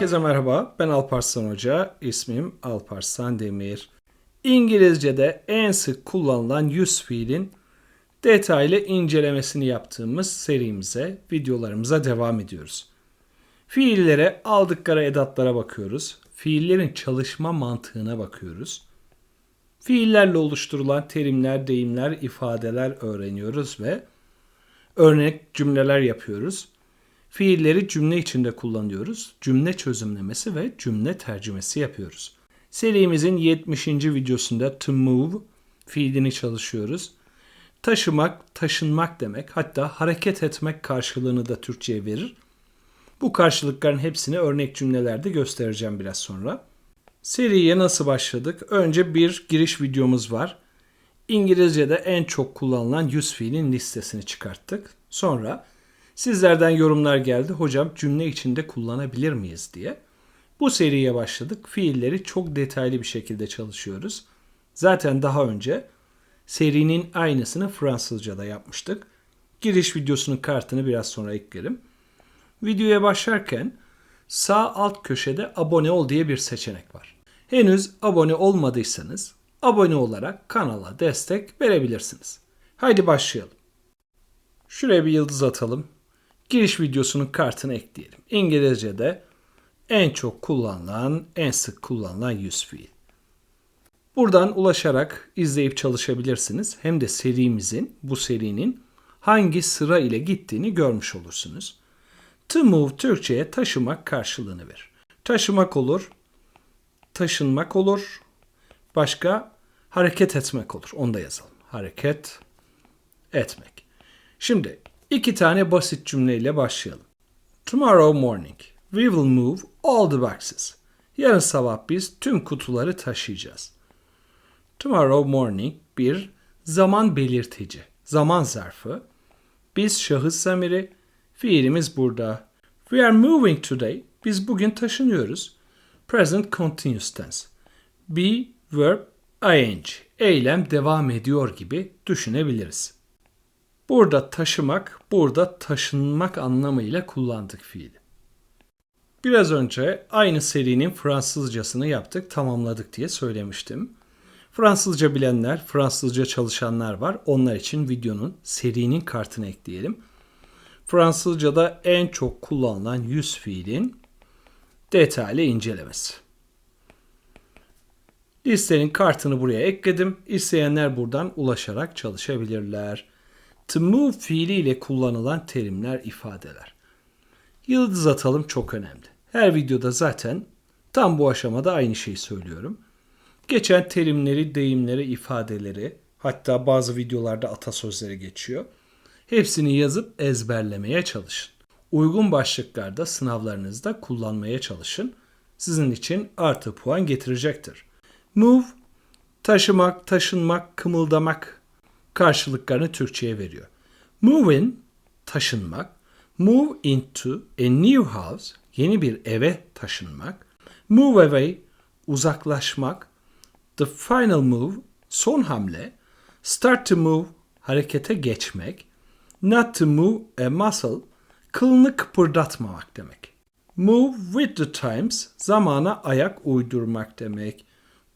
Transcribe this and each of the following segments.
Herkese merhaba. Ben Alparslan Hoca. İsmim Alparslan Demir. İngilizce'de en sık kullanılan yüz fiilin detaylı incelemesini yaptığımız serimize, videolarımıza devam ediyoruz. Fiillere, aldıkları edatlara bakıyoruz. Fiillerin çalışma mantığına bakıyoruz. Fiillerle oluşturulan terimler, deyimler, ifadeler öğreniyoruz ve örnek cümleler yapıyoruz. Fiilleri cümle içinde kullanıyoruz. Cümle çözümlemesi ve cümle tercümesi yapıyoruz. Serimizin 70. videosunda to move fiilini çalışıyoruz. Taşımak, taşınmak demek. Hatta hareket etmek karşılığını da Türkçe'ye verir. Bu karşılıkların hepsini örnek cümlelerde göstereceğim biraz sonra. Seriye nasıl başladık? Önce bir giriş videomuz var. İngilizce'de en çok kullanılan yüz fiilin listesini çıkarttık. Sonra sizlerden yorumlar geldi. Hocam cümle içinde kullanabilir miyiz diye. Bu seriye başladık. Fiilleri çok detaylı bir şekilde çalışıyoruz. Zaten daha önce serinin aynısını Fransızca'da yapmıştık. Giriş videosunun kartını biraz sonra eklerim. Videoya başlarken sağ alt köşede abone ol diye bir seçenek var. Henüz abone olmadıysanız abone olarak kanala destek verebilirsiniz. Haydi başlayalım. Şuraya bir yıldız atalım. Giriş videosunun kartını ekleyelim. İngilizce'de en çok kullanılan, en sık kullanılan yüz fiil. Buradan ulaşarak izleyip çalışabilirsiniz. Hem de serimizin, bu serinin hangi sıra ile gittiğini görmüş olursunuz. To move Türkçe'ye taşımak karşılığını ver. Taşımak olur, taşınmak olur, başka hareket etmek olur. Onu da yazalım. Hareket etmek. Şimdi iki tane basit cümleyle başlayalım. Tomorrow morning we will move all the boxes. Yarın sabah biz tüm kutuları taşıyacağız. Tomorrow morning bir zaman belirtici, zaman zarfı. Biz şahıs zamiri, fiilimiz burada. We are moving today. Biz bugün taşınıyoruz. Present continuous tense. Be, verb, ing. Eylem devam ediyor gibi düşünebiliriz. Burada taşımak, burada taşınmak anlamıyla kullandık fiili. Biraz önce aynı serinin Fransızcasını yaptık, tamamladık diye söylemiştim. Fransızca bilenler, Fransızca çalışanlar var. Onlar için videonun, serinin kartını ekleyelim. Fransızca'da en çok kullanılan yüz fiilin detaylı incelemesi. Listenin kartını buraya ekledim. İsteyenler buradan ulaşarak çalışabilirler. To move fiiliyle kullanılan terimler, ifadeler. Yıldız atalım çok önemli. Her videoda zaten tam bu aşamada aynı şeyi söylüyorum. Geçen terimleri, deyimleri, ifadeleri, hatta bazı videolarda atasözleri geçiyor. Hepsini yazıp ezberlemeye çalışın. Uygun başlıklarda sınavlarınızda kullanmaya çalışın. Sizin için artı puan getirecektir. Move, taşımak, taşınmak, kımıldamak karşılıklarını Türkçe'ye veriyor. Move in, taşınmak. Move into a new house, yeni bir eve taşınmak. Move away, uzaklaşmak. The final move, son hamle. Start to move, harekete geçmek. Not to move a muscle, kılını kıpırdatmamak demek. Move with the times, zamana ayak uydurmak demek.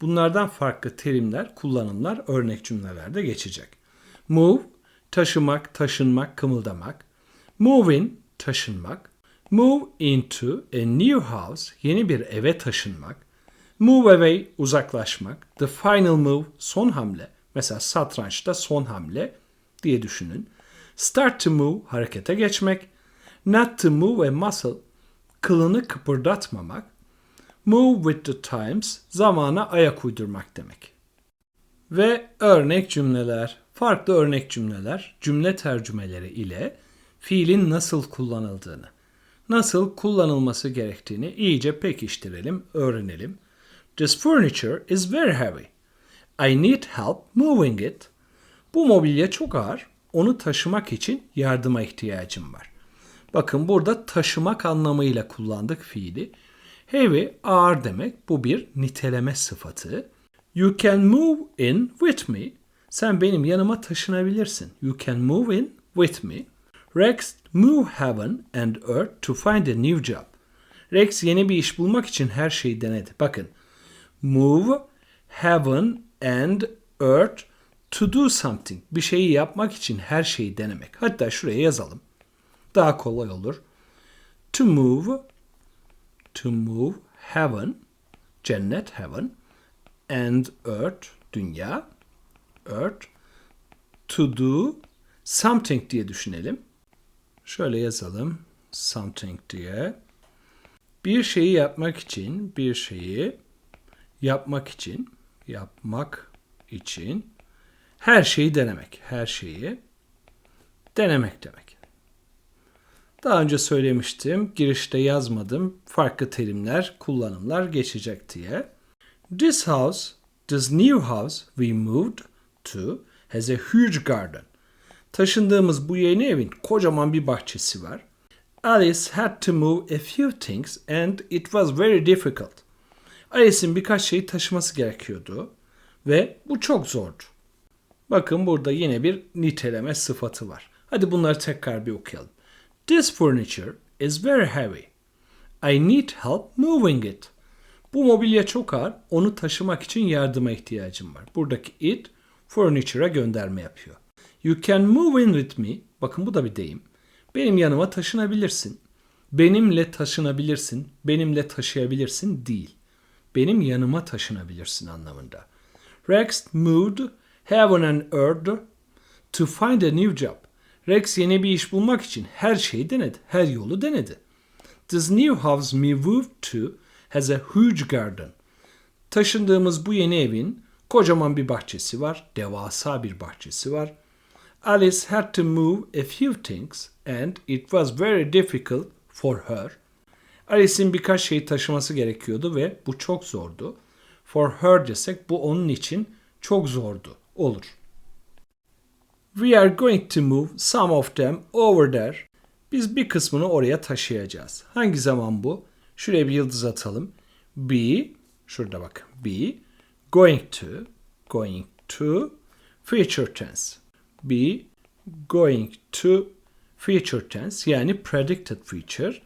Bunlardan farklı terimler, kullanımlar örnek cümlelerde geçecek. Move, taşımak, taşınmak, kımıldamak. Move in, taşınmak. Move into a new house, yeni bir eve taşınmak. Move away, uzaklaşmak. The final move, son hamle. Mesela satrançta son hamle diye düşünün. Start to move, harekete geçmek. Not to move a muscle, kılını kıpırdatmamak. Move with the times, zamana ayak uydurmak demek. Ve örnek cümleler, farklı örnek cümleler, cümle tercümeleri ile fiilin nasıl kullanıldığını, nasıl kullanılması gerektiğini iyice pekiştirelim, öğrenelim. This furniture is very heavy. I need help moving it. Bu mobilya çok ağır. Onu taşımak için yardıma ihtiyacım var. Bakın burada taşımak anlamıyla kullandık fiili. Heavy ağır demek. Bu bir niteleme sıfatı. You can move in with me. Sen benim yanıma taşınabilirsin. You can move in with me. Rex move heaven and earth to find a new job. Rex yeni bir iş bulmak için her şeyi denedi. Bakın. Move heaven and earth to do something. Bir şeyi yapmak için her şeyi denemek. Hatta şuraya yazalım. Daha kolay olur. To move to move heaven cennet heaven and earth dünya earth to do something diye düşünelim. Şöyle yazalım something diye. Bir şeyi yapmak için, bir şeyi yapmak için, yapmak için her şeyi denemek, her şeyi denemek demek. Daha önce söylemiştim, girişte yazmadım. Farklı terimler, kullanımlar geçecek diye. This house, this new house we moved to has a huge garden. Taşındığımız bu yeni evin kocaman bir bahçesi var. Alice had to move a few things and it was very difficult. Alice'in birkaç şeyi taşıması gerekiyordu ve bu çok zordu. Bakın burada yine bir niteleme sıfatı var. Hadi bunları tekrar bir okuyalım. This furniture is very heavy. I need help moving it. Bu mobilya çok ağır. Onu taşımak için yardıma ihtiyacım var. Buradaki it furniture'a gönderme yapıyor. You can move in with me. Bakın bu da bir deyim. Benim yanıma taşınabilirsin. Benimle taşınabilirsin. Benimle taşıyabilirsin değil. Benim yanıma taşınabilirsin anlamında. Rex moved heaven and earth to find a new job. Rex yeni bir iş bulmak için her şeyi denedi. Her yolu denedi. This new house we moved to has a huge garden. Taşındığımız bu yeni evin kocaman bir bahçesi var. Devasa bir bahçesi var. Alice had to move a few things and it was very difficult for her. Alice'in birkaç şey taşıması gerekiyordu ve bu çok zordu. For her desek bu onun için çok zordu. Olur. We are going to move some of them over there. Biz bir kısmını oraya taşıyacağız. Hangi zaman bu? Şuraya bir yıldız atalım. Be, şurada bak. Be, going to, going to, future tense. Be, going to, future tense yani predicted future.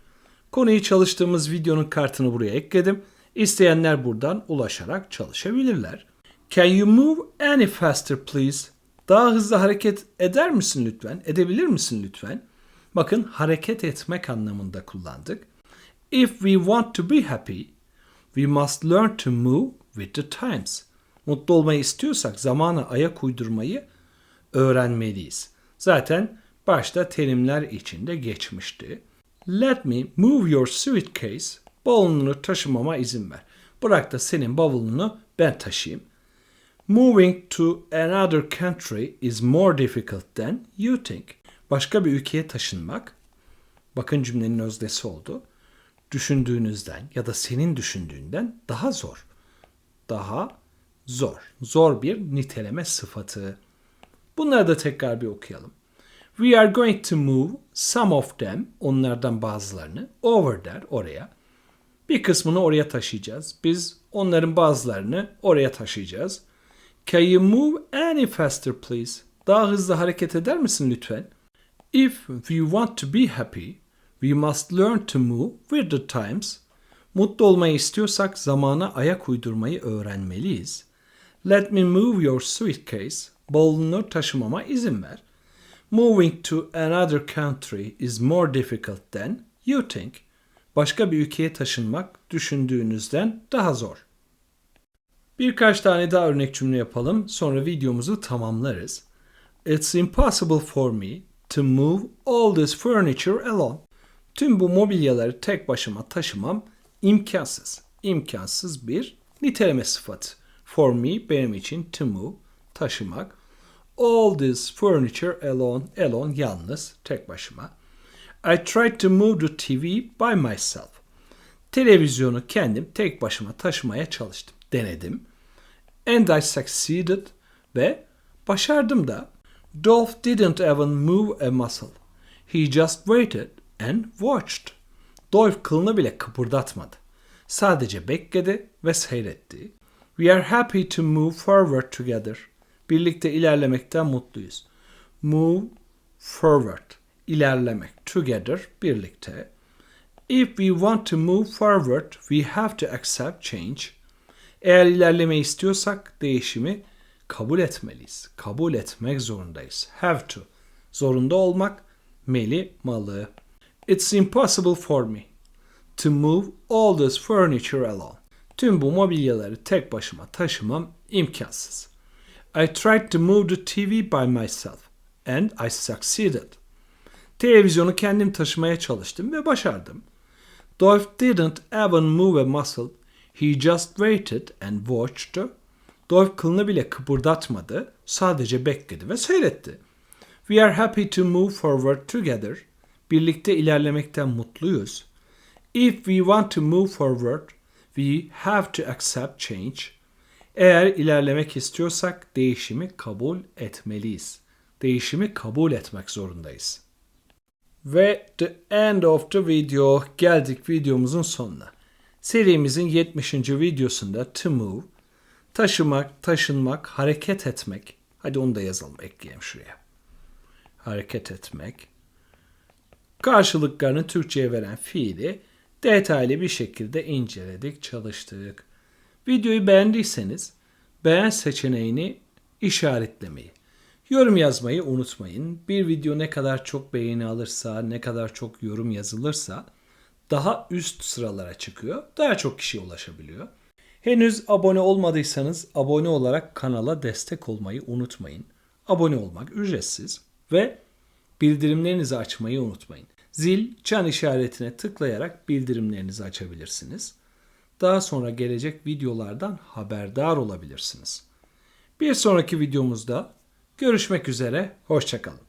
Konuyu çalıştığımız videonun kartını buraya ekledim. İsteyenler buradan ulaşarak çalışabilirler. Can you move any faster please? Daha hızlı hareket eder misin lütfen? Edebilir misin lütfen? Bakın hareket etmek anlamında kullandık. If we want to be happy, we must learn to move with the times. Mutlu olmayı istiyorsak zamana ayak uydurmayı öğrenmeliyiz. Zaten başta terimler içinde geçmişti. Let me move your suitcase. Bavulunu taşımama izin ver. Bırak da senin bavulunu ben taşıyayım. Moving to another country is more difficult than you think. Başka bir ülkeye taşınmak, bakın cümlenin özdesi oldu, düşündüğünüzden ya da senin düşündüğünden daha zor. Daha zor. Zor bir niteleme sıfatı. Bunları da tekrar bir okuyalım. We are going to move some of them, onlardan bazılarını, over there, oraya. Bir kısmını oraya taşıyacağız. Biz onların bazılarını oraya taşıyacağız. Can you move any faster please? Daha hızlı hareket eder misin lütfen? If we want to be happy, we must learn to move with the times. Mutlu olmayı istiyorsak zamana ayak uydurmayı öğrenmeliyiz. Let me move your suitcase. Bavulunu taşımama izin ver. Moving to another country is more difficult than you think. Başka bir ülkeye taşınmak düşündüğünüzden daha zor. Birkaç tane daha örnek cümle yapalım. Sonra videomuzu tamamlarız. It's impossible for me to move all this furniture alone. Tüm bu mobilyaları tek başıma taşımam imkansız. İmkansız bir niteleme sıfatı. For me benim için to move taşımak. All this furniture alone, alone yalnız, tek başıma. I tried to move the TV by myself. Televizyonu kendim tek başıma taşımaya çalıştım, denedim. And I succeeded ve başardım da. Dolph didn't even move a muscle. He just waited and watched. Dolph kılını bile kıpırdatmadı. Sadece bekledi ve seyretti. We are happy to move forward together. Birlikte ilerlemekten mutluyuz. Move forward. İlerlemek. Together. Birlikte. If we want to move forward, we have to accept change. Eğer ilerleme istiyorsak değişimi kabul etmeliyiz. Kabul etmek zorundayız. Have to. Zorunda olmak, meli, malı. It's impossible for me to move all this furniture alone. Tüm bu mobilyaları tek başıma taşımam imkansız. I tried to move the TV by myself and I succeeded. Televizyonu kendim taşımaya çalıştım ve başardım. Dolph didn't even move a muscle. He just waited and watched. Dolph kılını bile kıpırdatmadı. Sadece bekledi ve seyretti. We are happy to move forward together. Birlikte ilerlemekten mutluyuz. If we want to move forward, we have to accept change. Eğer ilerlemek istiyorsak değişimi kabul etmeliyiz. Değişimi kabul etmek zorundayız. Ve the end of the video geldik videomuzun sonuna. Serimizin 70. videosunda to move, taşımak, taşınmak, hareket etmek. Hadi onu da yazalım, ekleyelim şuraya. Hareket etmek. Karşılıklarını Türkçe'ye veren fiili detaylı bir şekilde inceledik, çalıştık. Videoyu beğendiyseniz beğen seçeneğini işaretlemeyi, yorum yazmayı unutmayın. Bir video ne kadar çok beğeni alırsa, ne kadar çok yorum yazılırsa daha üst sıralara çıkıyor. Daha çok kişiye ulaşabiliyor. Henüz abone olmadıysanız abone olarak kanala destek olmayı unutmayın. Abone olmak ücretsiz ve bildirimlerinizi açmayı unutmayın. Zil, çan işaretine tıklayarak bildirimlerinizi açabilirsiniz. Daha sonra gelecek videolardan haberdar olabilirsiniz. Bir sonraki videomuzda görüşmek üzere, hoşçakalın.